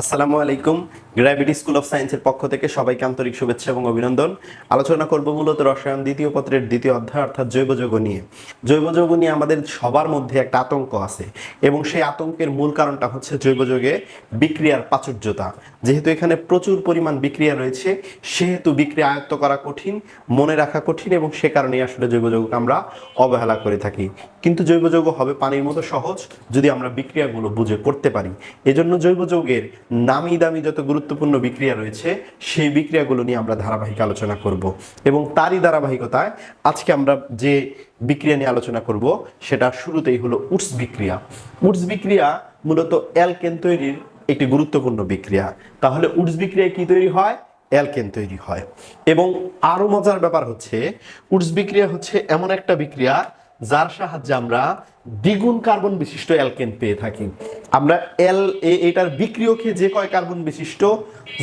আসসালামু আলাইকুম gravity school of সায়েন্সের পক্ষ থেকে সবাইকে আন্তরিক শুভেচ্ছা এবং অভিনন্দন। আলোচনা করব মূলত রসায়ন দ্বিতীয় পত্রের দ্বিতীয় অধ্যায়, অর্থাৎ জৈব যৌগ নিয়ে। জৈব যৌগ নিয়ে আমাদের সবার মধ্যে একটা আতঙ্ক আছে এবং সেই আতঙ্কের মূল কারণটা হচ্ছে জৈব যৌগে বিক্রিয়ার প্রাচুর্যতা। যেহেতু এখানে প্রচুর পরিমাণ বিক্রিয়া রয়েছে, সেহেতু বিক্রিয়া আয়ত্ত করা কঠিন, মনে রাখা কঠিন এবং সে কারণেই আসলে জৈব যৌগকে আমরা অবহেলা করে থাকি। কিন্তু জৈব যৌগ হবে পানির মতো সহজ যদি আমরা বিক্রিয়াগুলো বুঝে করতে পারি। এজন্য জৈব যৌগের নামি দামি যত গুরুত্বপূর্ণ বিক্রিয়া রয়েছে, সেই বিক্রিয়াগুলো নিয়ে আমরা ধারাবাহিক আলোচনা করব। এবং তারই ধারাবাহিকতায় আজকে আমরা যে বিক্রিয়া নিয়ে আলোচনা করব, সেটা শুরুতেই হলো উটস বিক্রিয়া। উটস বিক্রিয়া মূলত অ্যালকেন তৈরির একটি গুরুত্বপূর্ণ বিক্রিয়া। তাহলে উটস বিক্রিয়ায় কি তৈরি হয়? অ্যালকেন তৈরি হয়। এবং আরও মজার ব্যাপার হচ্ছে উটস বিক্রিয়া হচ্ছে এমন একটা বিক্রিয়া যার সাহায্যে আমরা দ্বিগুণ কার্বন বিশিষ্ট অ্যালকেন পেয়ে থাকি। আমরা এল এটার বিক্রিয়কে যে কয় কার্বন বিশিষ্ট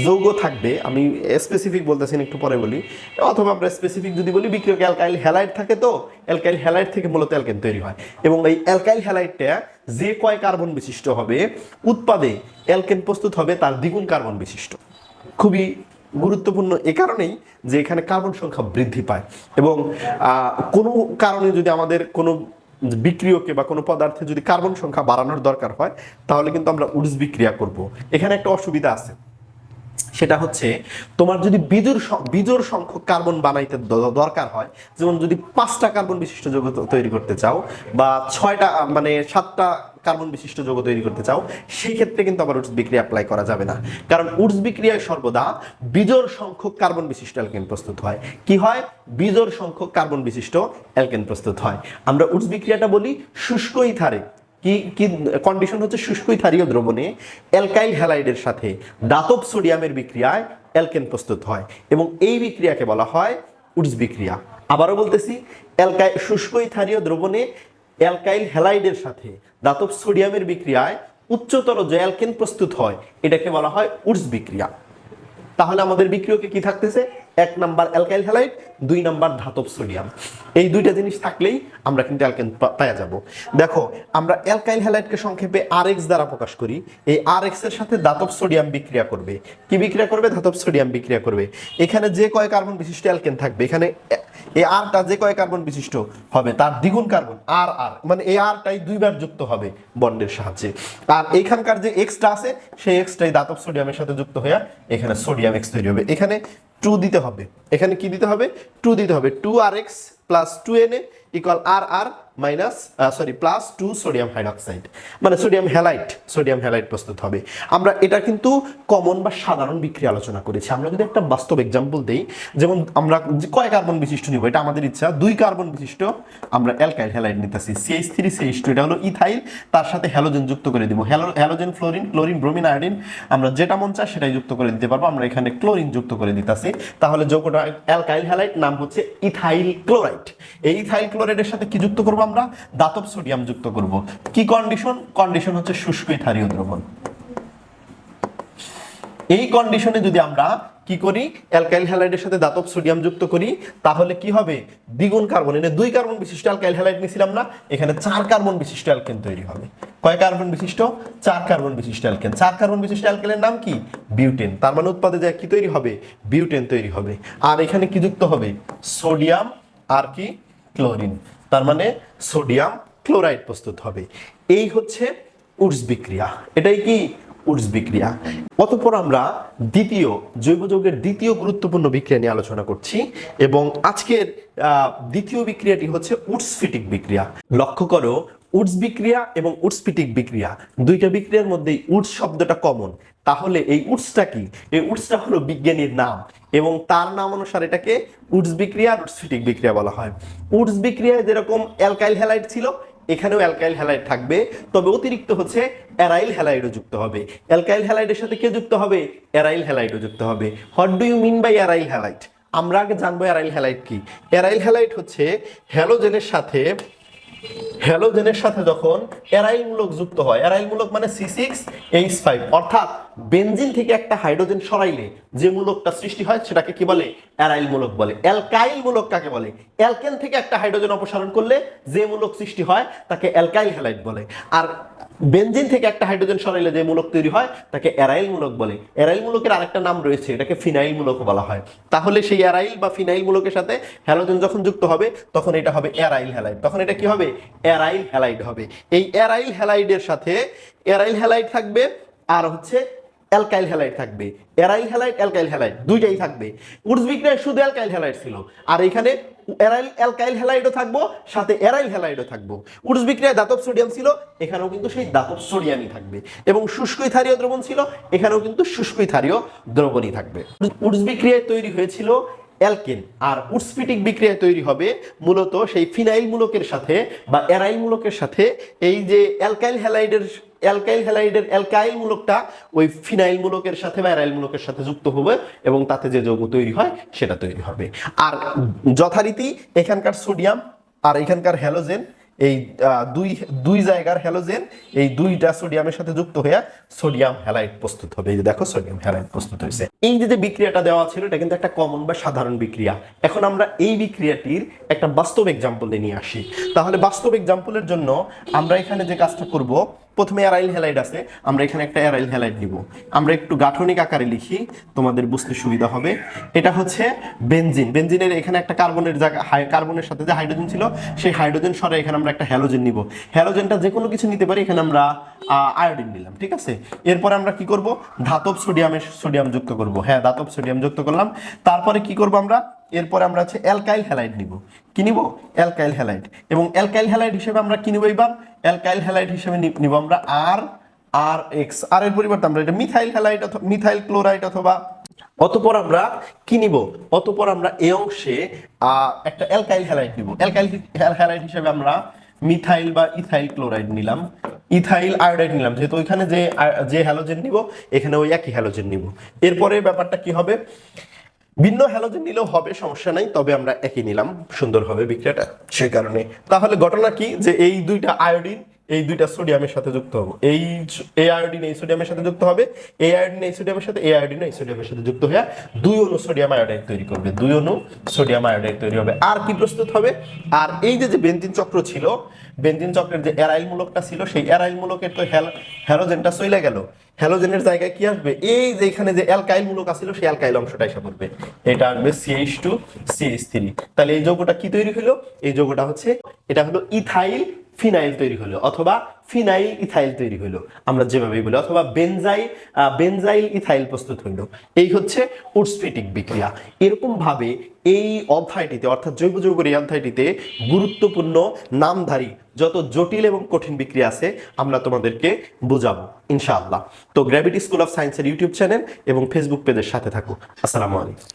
যৌগ থাকবে, আমি স্পেসিফিক বলতেছি একটু পরে বলি। অথবা আমরা স্পেসিফিক যদি বলি, বিক্রিয়কে অ্যালকাইল হ্যালাইড থাকে তো, অ্যালকাইল হ্যালাইড থেকে মূলত অ্যালকেন তৈরি হয়। এবং এই অ্যালকাইল হ্যালাইডটা যে কয় কার্বন বিশিষ্ট হবে, উৎপাদে অ্যালকেন প্রস্তুত হবে তার দ্বিগুণ কার্বন বিশিষ্ট। খুবই গুরুত্বপূর্ণ এ কারণেই যে এখানে কার্বন সংখ্যা বৃদ্ধি পায়। এবং কোনো কারণে যদি আমাদের কোনো বিক্রিয়কে বা কোনো পদার্থে যদি কার্বন সংখ্যা বাড়ানোর দরকার হয়, তাহলে কিন্তু আমরা উডস বিক্রিয়া করব। এখানে একটা অসুবিধা আছে। সেটা হচ্ছে তোমার যদি বিজোর বিজোর সংখ্যক কার্বন বানাইতে দরকার হয়, যেমন যদি পাঁচটা কার্বন বিশিষ্ট যৌগ তৈরি করতে চাও বা ছয়টা মানে সাতটা কার্বন বিশিষ্ট যৌগ তৈরি করতে চাও, সেই ক্ষেত্রে কিন্তু আবার উডস বিক্রিয়া অ্যাপ্লাই করা যাবে না। কারণ উডস বিক্রিয়ায় সর্বদা বিজোর সংখ্যক কার্বন বিশিষ্ট অ্যালকেন প্রস্তুত হয়। কি হয়? বিজোর সংখ্যক কার্বন বিশিষ্ট অ্যালকেন প্রস্তুত হয়। আমরা উডস বিক্রিয়াটা বলি শুষ্ক ইথারে কি কি কন্ডিশন হচ্ছে শুষ্ক ইথারীয় দ্রবণে অ্যালকাইল হ্যালাইডের সাথে দাতব সোডিয়ামের বিক্রিয়ায় অ্যালকেন প্রস্তুত হয় এবং এই বিক্রিয়াকে বলা হয় উডস বিক্রিয়া। আবারও বলতেছি, অ্যালকাই শুষ্ক ইথারীয় দ্রবণে অ্যালকাইল হ্যালাইডের সাথে দাতব সোডিয়ামের বিক্রিয়ায় উচ্চতর যে অ্যালকেন প্রস্তুত হয়, এটাকে বলা হয় উডস বিক্রিয়া। তাহলে আমাদের বিক্রিয়কে কি থাকতেছে? এক নাম্বার অ্যালকাইল হ্যালাইড দুই নাম্বার ধাতব সোডিয়াম। এই দুইটা জিনিস থাকলেই আমরা কিন্তু অ্যালকেন পাওয়া যাব। দেখো, আমরা অ্যালকাইল হ্যালাইডকে সংক্ষেপে আর এক্স দ্বারা প্রকাশ করি। এই আর এক্সের সাথে ধাতব সোডিয়াম বিক্রিয়া করবে। কি বিক্রিয়া করবে? ধাতব সোডিয়াম বিক্রিয়া করবে। এখানে যে কয় কার্বন বিশিষ্ট অ্যালকেন থাকবে, এখানে এই আরটা যে কয় কার্বন বিশিষ্ট হবে, তার দ্বিগুণ কার্বন, আর আর। মানে এই আরটাই দুইবার যুক্ত হবে বন্ডের সাহায্যে। আর এখানকার যে এক্সটা আছে, সেই এক্সটাই দাতব সোডিয়ামের সাথে যুক্ত হয়ে এখানে সোডিয়াম এক্স তৈরি হবে। এখানে টু দিতে হবে। এখানে কি দিতে হবে? টু দিতে হবে। Two R X plus two N A equal R R minus sorry plus two sodium hydroxide মানে সোডিয়াম হ্যালাইট সোডিয়াম হ্যালাইট প্রস্তুত হবে। আমরা এটা কিন্তু কমন বা সাধারণ বিক্রিয়া আলোচনা করেছি। আমরা যদি একটা বাস্তব এক্সাম্পল দেই, যেমন আমরা কয় কার্বন বিশিষ্ট নিব, এটা আমাদের ইচ্ছা। দুই কার্বন বিশিষ্ট, আমরা অ্যালকাইল হ্যালাইড নিতেছি। সিএইচ থ্রি সিএইচ টু এটা হলো ইথাইল তার সাথে হ্যালোজেন যুক্ত করে দিব। Hello halogen fluorine chlorine bromine iodine আমরা যেটা মন চায় সেটাই যুক্ত করে দিতে পারব। আমরা এখানে ক্লোরিন যুক্ত করে দিতেছি। তাহলে যৌগটা অ্যালকাইল হ্যালাইড নাম হচ্ছে ইথাইল ক্লোরাইড এই ইথাইল ক্লোরাইডের সাথে কি যুক্ত করব আমরা দাতব সোডিয়াম যুক্ত করব। কি কন্ডিশন কন্ডিশন হচ্ছে শুষ্ক ইথারীয় দ্রবণ। এই কন্ডিশনে যদি আমরা কি করি? অ্যালকাইল হ্যালাইডের সাথে দাতব সোডিয়াম যুক্ত করি, তাহলে কি হবে? দ্বিগুণ কার্বন এনে দুই কার্বন বিশিষ্ট অ্যালকাইল হ্যালাইড নিছিলাম না, এখানে চার কার্বন বিশিষ্ট অ্যালকেন তৈরি হবে। কয় কার্বন বিশিষ্ট? চার কার্বন বিশিষ্ট অ্যালকেন চার কার্বন বিশিষ্ট অ্যালকেনের নাম কি? বিউটেন তার মানে উৎপাদে যা কি তৈরি হবে? বিউটেন তৈরি হবে। আর এখানে কি যুক্ত হবে? সোডিয়াম আর কি? ক্লোরিন তার মানে সোডিয়াম ক্লোরাইড প্রস্তুত হবে। এই হচ্ছে উডস বিক্রিয়া। এটাই কি উডস বিক্রিয়া? অতঃপর আমরা দ্বিতীয়, জৈব যৌগের দ্বিতীয় গুরুত্বপূর্ণ বিক্রিয়া নিয়ে আলোচনা করছি এবং আজকের দ্বিতীয় বিক্রিয়াটি হচ্ছে উডসফিটিক বিক্রিয়া। লক্ষ্য করো উডস বিক্রিয়া এবং উডসফিটিক বিক্রিয়া। দুইটা বিক্রিয়ার মধ্যেই উডস শব্দটা কমন তাহলে এই উডসটা কি? এই উডসটা হলো বিজ্ঞানীর নাম এবং তার নাম অনুসারে এটাকে উডস বিক্রিয়া আর উডসফিটিক বিক্রিয়া বলা হয়। উডস বিক্রিয়ায় যেরকম অ্যালকাইল হ্যালাইড ছিল, এখানেও অ্যালকাইল হ্যালাইড থাকবে, তবে অতিরিক্ত হচ্ছে অ্যারাইল হ্যালাইডও যুক্ত হবে। অ্যালকাইল হ্যালাইডের সাথে কে যুক্ত হবে? অ্যারাইল হ্যালাইডও যুক্ত হবে। What do you mean by aryl halide? আমরা আগে জানব অ্যারাইল হ্যালাইড কি? অ্যারাইল হ্যালাইড হচ্ছে হ্যালোজেনের সাথে হ্যালোজেনের সাথে যখন অ্যারাইল মূলক যুক্ত হয় অ্যারাইল মূলক মানে সি সিক্স এইচ ফাইভ অর্থাৎ বেনজিন থেকে একটা হাইড্রোজেন সরাইলে যে মূলকটা সৃষ্টি হয় সেটাকে কি বলে? অ্যারাইল মূলক বলে। অ্যালকাইল মূলক কাকে বলে। অ্যালকেন থেকে একটা হাইড্রোজেন অপসারণ করলে যে মূলক সৃষ্টি হয় তাকে অ্যালকাইল হ্যালাইড বলে। আর বেনজিন থেকে একটা হাইড্রোজেন সরাইলে যে মূলক তৈরি হয় তাকে অ্যারাইল মূলক বলে। অ্যারাইল মূলকের আরেকটা নাম রয়েছে, এটাকে ফিনাইল মূলক বলা হয়। তাহলে সেই অ্যারাইল বা ফিনাইল মূলকের সাথে হ্যালোজেন যখন যুক্ত হবে, তখন এটা হবে অ্যারাইল হ্যালাইড তখন এটা কি হবে? অ্যারাইল হ্যালাইড হবে। এই অ্যারাইল হ্যালাইডের সাথে অ্যারাইল হ্যালাইড থাকবে, আর হচ্ছে অ্যালকাইল হ্যালাইড থাকবে, অ্যারাইল হ্যালাইড, অ্যালকাইল হ্যালাইড, দুইটাই থাকবে। উডস বিক্রিয়ায় শুধু অ্যালকাইল হ্যালাইড ছিল, আর এখানে অ্যারাইল, অ্যালকাইল হ্যালাইডও থাকব, সাথে অ্যারাইল হ্যালাইডও থাকব। উডস বিক্রিয়ায় দাতব সোডিয়াম ছিল, এখানেও কিন্তু সেই দাতব সোডিয়ামই থাকবে। এবং শুষ্ক ইথারীয় দ্রবণ ছিল, এখানেও কিন্তু শুষ্ক ইথারীয় দ্রবণই থাকবে। উডস বিক্রিয়ায় তৈরি হয়েছিল অ্যালকেন, আর উৎস্ফিটিক বিক্রিয়ায় তৈরি হবে মূলত সেই ফিনাইল মূলকের সাথে বা অ্যারাইল মূলকের সাথে এই যে অ্যালকাইল হ্যালাইডের অ্যালকাইল হ্যালাইডের অ্যালকাইল মূলকটা ওই ফিনাইল মূলকের সাথে বা অ্যারাইল মূলকের সাথে যুক্ত হবে এবং তাতে যে যৌগ তৈরি হয় সেটা তৈরি হবে। আর যথারীতি এখানকার সোডিয়াম আর এখানকার হ্যালোজেন, এই দুই দুই জায়গার হ্যালোজেন, এই দুইটা সোডিয়ামের সাথে যুক্ত হয়ে সোডিয়াম হ্যালাইড প্রস্তুত হবে। এই যে দেখো সোডিয়াম হ্যালাইড প্রস্তুত হয়েছে এই যে বিক্রিয়াটা দেওয়া ছিল, এটা কিন্তু একটা কমন বা সাধারণ বিক্রিয়া। এখন আমরা এই বিক্রিয়াটির একটা বাস্তব এক্সাম্পল নিয়ে আসি। তাহলে বাস্তব এক্সাম্পলের জন্য আমরা এখানে যে কাজটা করব প্রথমে অ্যারাইল হ্যালাইড আছে, আমরা এখানে একটা অ্যারাইল হ্যালাইড নিব। আমরা একটু গাঠনিক আকারে লিখি, তোমাদের বুঝতে সুবিধা হবে। এটা হচ্ছে বেনজিন বেনজিনের এখানে একটা কার্বনের জায়গা কার্বনের সাথে যে হাইড্রোজেন ছিল, সেই হাইড্রোজেন সরে এখানে আমরা একটা হ্যালোজেন নিব। হ্যালোজেনটা যে কোনো কিছু নিতে পারি, এখানে আমরা আয়োডিন নিলাম, ঠিক আছে? এরপরে আমরা কি করব? ধাতব সোডিয়ামের সোডিয়াম যুক্ত করব। হ্যাঁ ধাতব সোডিয়াম যুক্ত করলাম। তারপরে কি করব আমরা? এরপরে আমরা হচ্ছে অ্যালকাইল হ্যালাইড নিব। কি নিব? অ্যালকাইল হ্যালাইড এবং অ্যালকাইল হ্যালাইড হিসেবে আমরা কি নিব এইবার? অ্যালকাইল হ্যালাইড হিসেবে নিব আমরা আর আর এক্স আর এর পরিবর্তে আমরা এটা মিথাইল হ্যালাইড অথবা মিথাইল ক্লোরাইড অথবা অতপর আমরা কি নিব? অতপর আমরা এই অংশে একটা অ্যালকাইল হ্যালাইড নিব। অ্যালকাইল হ্যালাইড হিসেবে আমরা মিথাইল বা ইথাইল ক্লোরাইড নিলাম। ইথাইল আয়োডাইড নিলাম। যেহেতু ওইখানে যে যে হ্যালোজেন নিব এখানে ওই একই হ্যালোজেন নিব। এরপরে ব্যাপারটা কি হবে? ভিন্ন হ্যালোজেন নিলেও হবে, সমস্যা নাই, তবে আমরা একই নিলাম সুন্দর হবে বিক্রিয়াটা। সে কারণে। তাহলে ঘটনা কি? যে এই দুইটা আয়োডিন এই দুইটা সোডিয়ামের সাথে যুক্ত হবে। এই এই আয়োডিন এই সোডিয়ামের সাথে যুক্ত হবে। এই আয়োডিন এই সোডিয়ামের সাথে এই আয়োডিন এই সোডিয়ামের সাথে যুক্ত হয়ে দুই অণু সোডিয়াম আয়োডাইড তৈরি করবে। দুই অণু সোডিয়াম আয়োডাইড তৈরি হবে। আর কি প্রস্তুত হবে? আর এই যে যে বেনজিন চক্র ছিল, বেনজিন চক্রের যে অ্যারাইল মূলকটা ছিল, সেই অ্যারাইল মূলকের তো হ্যাল হ্যালোজেনটা চলে গেল। হ্যালোজেনের জায়গায় কি আসবে? এই যে এখানে যে অ্যালকাইল মূলক আছিল, সেই অ্যালকাইল অংশটা এসে পড়বে। এটা আসবে সিএইচ টু সিএইচ থ্রি তাহলে এই যৌগটা কি তৈরি হলো এই যৌগটা হচ্ছে, এটা হলো ইথাইল ফিনাইল তৈরি হলো অথবা ফিনাইল ইথাইল তৈরি হলো। আমরা যেভাবে বলি, অথবা বেনজাইল বেনজাইল ইথাইল প্রস্তুত হইল এই হচ্ছে উৎস্ফিটিক বিক্রিয়া। এরকম ভাবে এই অধ্যায়টিতে, অর্থাৎ জৈব যৌগের এই অধ্যায়টিতে গুরুত্বপূর্ণ নামধারী যত জটিল এবং কঠিন বিক্রিয়া আছে, আমরা তোমাদেরকে বোঝাবো, ইনশাআল্লাহ। তো গ্র্যাভিটি স্কুল অফ সায়েন্সের ইউটিউব চ্যানেল এবং ফেসবুক পেজের সাথে থাকো। আসসালামু আলাইকুম।